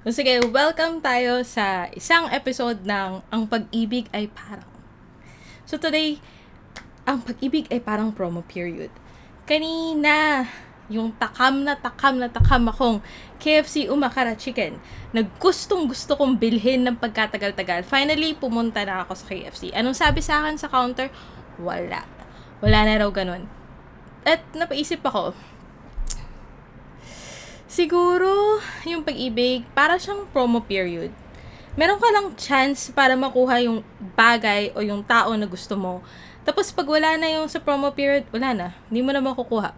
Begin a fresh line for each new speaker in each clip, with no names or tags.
So, sige, welcome tayo sa isang episode ng Ang Pag-ibig ay Parang. So, today, Ang Pag-ibig ay Parang promo period. Kanina, yung takam na takam na takam akong KFC Umakara Chicken. Naggustong gusto kong bilhin ng pagkatagal-tagal. Finally, pumunta na ako sa KFC. Anong sabi sa akin sa counter? Wala. Wala na raw ganun. At napaisip ako, Siguro, yung pag-ibig, para siyang promo period. Meron ka lang chance para makuha yung bagay o yung tao na gusto mo. Tapos pag wala na yung sa promo period, wala na. Hindi mo na makukuha.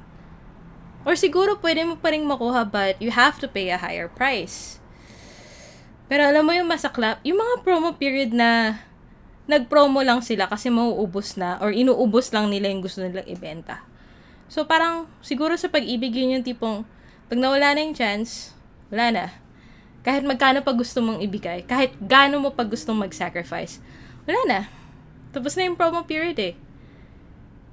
Or siguro pwede mo pa rin makuha but you have to pay a higher price. Pero alam mo yung masaklap, yung mga promo period na nag-promo lang sila kasi mauubos na or inuubos lang nila yung gusto nilang ibenta. So parang siguro sa pag-ibig yun yung tipong pag nawala na yung chance, wala na. Kahit magkano pa gusto mong ibigay, kahit gaano mo pa gustong mag-sacrifice, wala na. Tapos na yung promo period eh.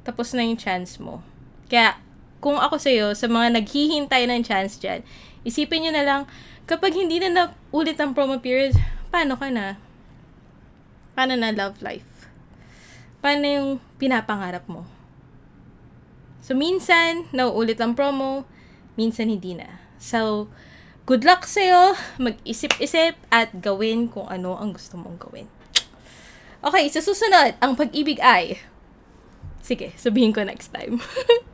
Tapos na yung chance mo. Kaya, kung ako sa'yo, sa mga naghihintay ng chance dyan, isipin nyo na lang, kapag hindi na na ulit ang promo period, paano ka na? Paano na love life? Paano yung pinapangarap mo? So, minsan, nauulit ang promo, minsan hindi na. So, good luck sa'yo, mag-isip-isip at gawin kung ano ang gusto mong gawin. Okay, sa susunod, ang pag-ibig ay... Sige, sabihin ko next time.